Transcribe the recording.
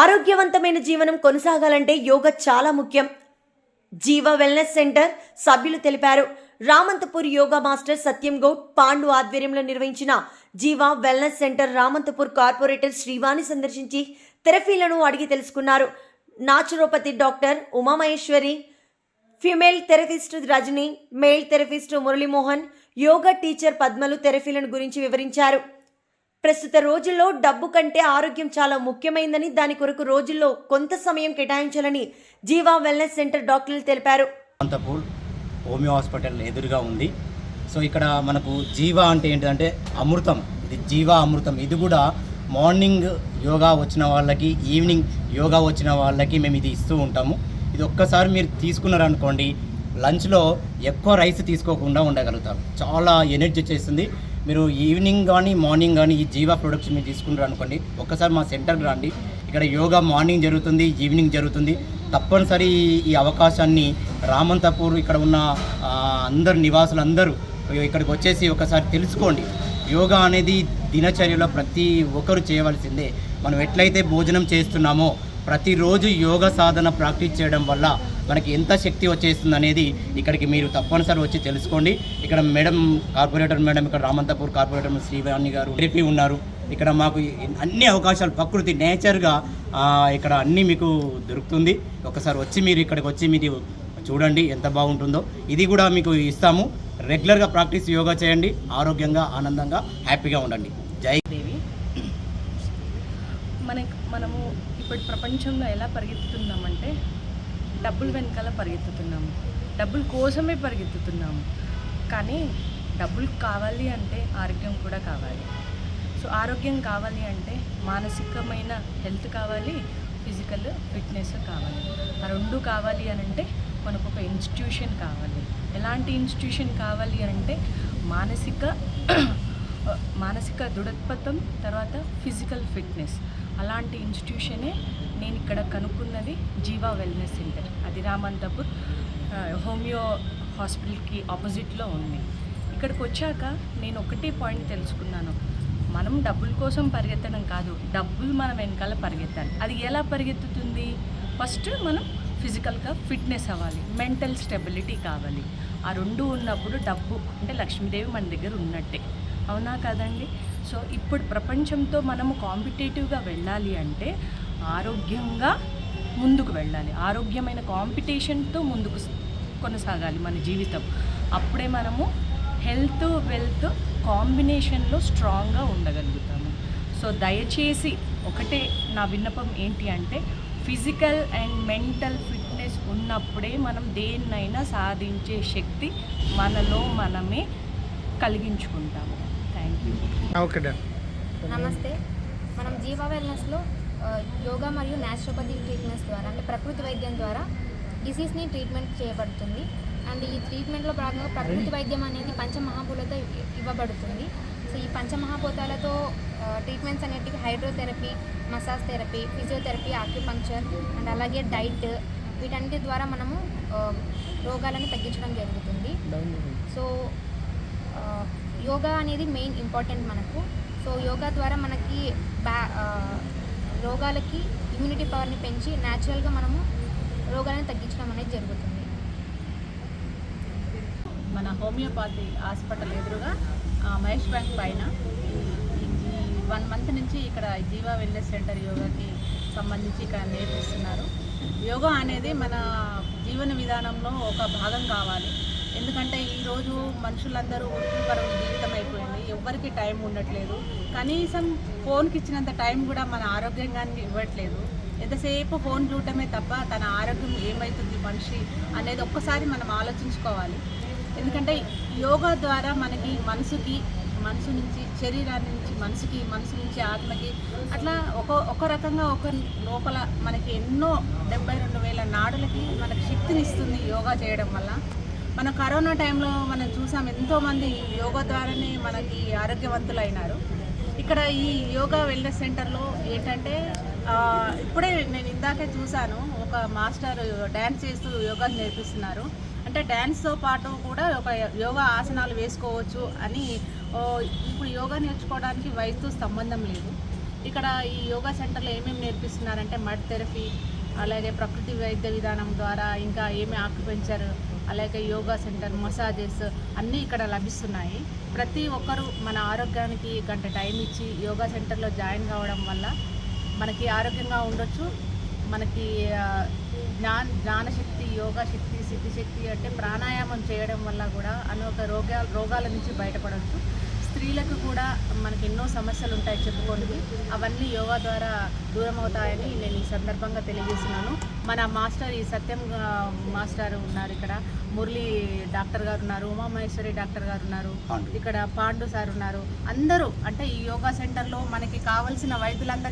ఆరోగ్యవంతమైన జీవనం కొనసాగాలంటే యోగా చాలా ముఖ్యం. జీవ వెల్నెస్ సెంటర్ సభ్యులు తెలిపారు. రామంతపూర్ యోగా మాస్టర్ సత్యం గౌడ్ పాండు ఆధ్వర్యంలో నిర్వహించిన Jeeva wellness centre Ramanthapur corporator Srivani సందర్శించి థెరపీలను అడిగి తెలుసుకున్నారు. Naturopathy doctor Umamaheshwari female therapist Rajani male therapist Muralimohan yoga teacher పద్మలు థెరపీలను గురించి వివరించారు. ప్రస్తుత రోజుల్లో డబ్బు కంటే ఆరోగ్యం చాలా ముఖ్యమైందని దాని కొరకు రోజుల్లో కొంత సమయం కేటాయించాలని జీవా వెల్నెస్ సెంటర్ డాక్టర్లు తెలిపారు. అనంతపూర్ హోమియో హాస్పిటల్ ఎదురుగా ఉంది. సో ఇక్కడ మనకు జీవా అంటే ఏంటంటే అమృతం. ఇది జీవా అమృతం. ఇది కూడా మార్నింగ్ యోగా వచ్చిన వాళ్ళకి ఈవినింగ్ యోగా వచ్చిన వాళ్ళకి మేము ఇది ఇస్తూ ఉంటాము. ఇది ఒక్కసారి మీరు తీసుకున్నారనుకోండి లంచ్లో ఎక్కువ రైస్ తీసుకోకుండా ఉండగలుగుతారు. చాలా ఎనర్జీ వచ్చేస్తుంది. మీరు ఈవినింగ్ కానీ మార్నింగ్ కానీ ఈ జీవా ప్రొడక్ట్స్ మీరు తీసుకుంటారు అనుకోండి ఒక్కసారి మా సెంటర్కి రండి. ఇక్కడ యోగా మార్నింగ్ జరుగుతుంది ఈవినింగ్ జరుగుతుంది. తప్పనిసరి ఈ అవకాశాన్ని రామంతపూర్ ఇక్కడ ఉన్న అందరు నివాసులందరూ ఇక్కడికి వచ్చేసి ఒకసారి తెలుసుకోండి. యోగా అనేది దినచర్యలో ప్రతి ఒక్కరు చేయవలసిందే. మనం ఎట్లయితే భోజనం చేస్తున్నామో ప్రతిరోజు యోగ సాధన ప్రాక్టీస్ చేయడం వల్ల మనకి ఎంత శక్తి వచ్చేస్తుంది అనేది ఇక్కడికి మీరు తప్పనిసరి వచ్చి తెలుసుకోండి. ఇక్కడ మేడం కార్పొరేటర్ మేడం ఇక్కడ రామంతపూర్ కార్పొరేటర్ శ్రీవాణి గారు థెరపీ ఉన్నారు. ఇక్కడ మాకు అన్ని అవకాశాలు ప్రకృతి నేచర్గా ఇక్కడ అన్నీ మీకు దొరుకుతుంది. ఒకసారి వచ్చి మీరు ఇక్కడికి వచ్చి మీరు చూడండి ఎంత బాగుంటుందో. ఇది కూడా మీకు ఇస్తాము. రెగ్యులర్గా ప్రాక్టీస్ యోగా చేయండి. ఆరోగ్యంగా ఆనందంగా హ్యాపీగా ఉండండి. జై దేవి మనకి మనము ఇప్పుడు ప్రపంచంలో ఎలా పరిగెత్తుతున్నామంటే డబ్బులు వెనకాల పరిగెత్తుతున్నాము. డబ్బుల కోసమే పరిగెత్తుతున్నాము. కానీ డబ్బులు కావాలి అంటే ఆరోగ్యం కూడా కావాలి. సో ఆరోగ్యం కావాలి అంటే మానసికమైన హెల్త్ కావాలి ఫిజికల్ ఫిట్నెస్ కావాలి. ఆ రెండు కావాలి అని అంటే మనకు ఒక ఇన్స్టిట్యూషన్ కావాలి. ఎలాంటి ఇన్స్టిట్యూషన్ కావాలి అంటే మానసిక మానసిక దృఢత్పథం తర్వాత ఫిజికల్ ఫిట్నెస్. అలాంటి ఇన్స్టిట్యూషనే నేను ఇక్కడ కనుక్కున్నది జీవా వెల్నెస్ సెంటర్. అది రామంతపూర్ హోమియో హాస్పిటల్కి ఆపోజిట్లో ఉంది. ఇక్కడికి వచ్చాక నేను ఒకటే పాయింట్ తెలుసుకున్నాను. మనం డబ్బుల కోసం పరిగెత్తడం కాదు డబ్బులు మనం వెనకాల పరిగెత్తాలి. అది ఎలా పరిగెత్తుతుంది? ఫస్ట్ మనం ఫిజికల్గా ఫిట్నెస్ అవ్వాలి మెంటల్ స్టెబిలిటీ కావాలి. ఆ రెండు ఉన్నప్పుడు డబ్బు అంటే లక్ష్మీదేవి మన దగ్గర ఉన్నట్టే. అవునా కదండి? సో ఇప్పుడు ప్రపంచంతో మనము కాంపిటేటివ్గా వెళ్ళాలి అంటే ఆరోగ్యంగా ముందుకు వెళ్ళాలి. ఆరోగ్యమైన కాంపిటీషన్తో ముందుకు కొనసాగాలి మన జీవితం. అప్పుడే మనము హెల్త్ వెల్త్ కాంబినేషన్లో స్ట్రాంగ్గా ఉండగలుగుతాము. సో దయచేసి ఒకటే నా విన్నపం ఏంటి అంటే ఫిజికల్ అండ్ మెంటల్ ఫిట్నెస్ ఉన్నప్పుడే మనం దేన్నైనా సాధించే శక్తి మనలో మనమే కలిగించుకుంటాము. థ్యాంక్ యూ ఓకే నమస్తే. మనం జీవా వెల్నెస్లో యోగా మరియు న్యాచురోపతి ట్రీట్మెంట్స్ ద్వారా అంటే ప్రకృతి వైద్యం ద్వారా డిసీజ్ని ట్రీట్మెంట్ చేయబడుతుంది. అండ్ ఈ ట్రీట్మెంట్లో భాగంగా ప్రకృతి వైద్యం అనేది పంచమహాభూలతో ఇవ్- ఇవ్వబడుతుంది. సో ఈ పంచమహాభూతాలతో ట్రీట్మెంట్స్ అనేటివి hydrotherapy massage therapy physiotherapy acupuncture and అలాగే డైట్ వీటన్నిటి ద్వారా మనము రోగాలను తగ్గించడం జరుగుతుంది. సో యోగా అనేది మెయిన్ ఇంపార్టెంట్ మనకు. సో యోగా ద్వారా మనకి బ్యా రోగాలకి ఇమ్యూనిటీ పవర్ని పెంచి న్యాచురల్గా మనము రోగాలను తగ్గించడం అనేది జరుగుతుంది. మన హోమియోపతి హాస్పిటల్ ఎదురుగా మహేష్ బ్యాంక్ పైన ఈ వన్ మంత్ నుంచి ఇక్కడ జీవా వెల్నెస్ సెంటర్ యోగాకి సంబంధించి ఇక్కడ నేర్పిస్తున్నారు. యోగా అనేది మన జీవన విధానంలో ఒక భాగం కావాలి. ఎందుకంటే ఈరోజు మనుషులందరూ వృత్తిపరం జీవితం అయిపోయింది. ఎవరికి టైం ఉండట్లేదు. కనీసం ఫోన్కి ఇచ్చినంత టైం కూడా మన ఆరోగ్యంగా ఇవ్వట్లేదు. ఎంతసేపు ఫోన్ చూడటమే తప్ప తన ఆరోగ్యం ఏమవుతుంది మనిషి అనేది ఒక్కసారి మనం ఆలోచించుకోవాలి. ఎందుకంటే యోగా ద్వారా మనకి మనసుకి మనసు నుంచి శరీరాన్ని నుంచి మనసుకి మనసు నుంచి ఆత్మకి అట్లా ఒక ఒక రకంగా ఒక లోపల మనకి ఎన్నో డెబ్బై రెండు వేల నాడులకి మనకి శక్తిని ఇస్తుంది యోగా చేయడం వల్ల. మన కరోనా టైంలో మనం చూసాం ఎంతోమంది యోగా ద్వారానే మనకి ఆరోగ్యవంతులైనారు. ఇక్కడ ఈ యోగా వెల్నెస్ సెంటర్లో ఏంటంటే ఇప్పుడే నేను ఇందాకే చూశాను ఒక మాస్టర్ డ్యాన్స్ చేస్తూ యోగా నేర్పిస్తున్నారు. అంటే డ్యాన్స్తో పాటు కూడా ఒక యోగా ఆసనాలు వేసుకోవచ్చు అని ఇప్పుడు యోగా నేర్చుకోవడానికి వయసుతో సంబంధం లేదు. ఇక్కడ ఈ యోగా సెంటర్లో ఏమేమి నేర్పిస్తున్నారంటే మడ్ థెరపీ అలాగే ప్రకృతి వైద్య విధానం ద్వారా ఇంకా ఏమి ఆక్యుపెంచర్ అలాగే యోగా సెంటర్ మసాజెస్ అన్నీ ఇక్కడ లభిస్తున్నాయి. ప్రతి ఒక్కరూ మన ఆరోగ్యానికి గంట టైం ఇచ్చి యోగా సెంటర్లో జాయిన్ కావడం వల్ల మనకి ఆరోగ్యంగా ఉండొచ్చు. మనకి ఆ, జ్ఞాన జ్ఞానశక్తి యోగా శక్తి సిద్ధిశక్తి అంటే ప్రాణాయామం చేయడం వల్ల కూడా అనేక రోగాల రోగాల నుంచి బయటపడవచ్చు స్త్రీలకు కూడా మనకి ఎన్నో సమస్యలు ఉంటాయి చెప్పుకోండి. అవన్నీ యోగా ద్వారా దూరం అవుతాయని నేను ఈ సందర్భంగా తెలియజేస్తున్నాను. మన మాస్టర్ ఈ సత్యం మాస్టర్ ఉన్నారు ఇక్కడ. మురళి డాక్టర్ గారు ఉన్నారు ఉమామహేశ్వరి డాక్టర్ గారు ఉన్నారు. ఇక్కడ పాండు సార్ ఉన్నారు. అందరూ అంటే ఈ యోగా సెంటర్లో మనకి కావలసిన వైద్యులందరూ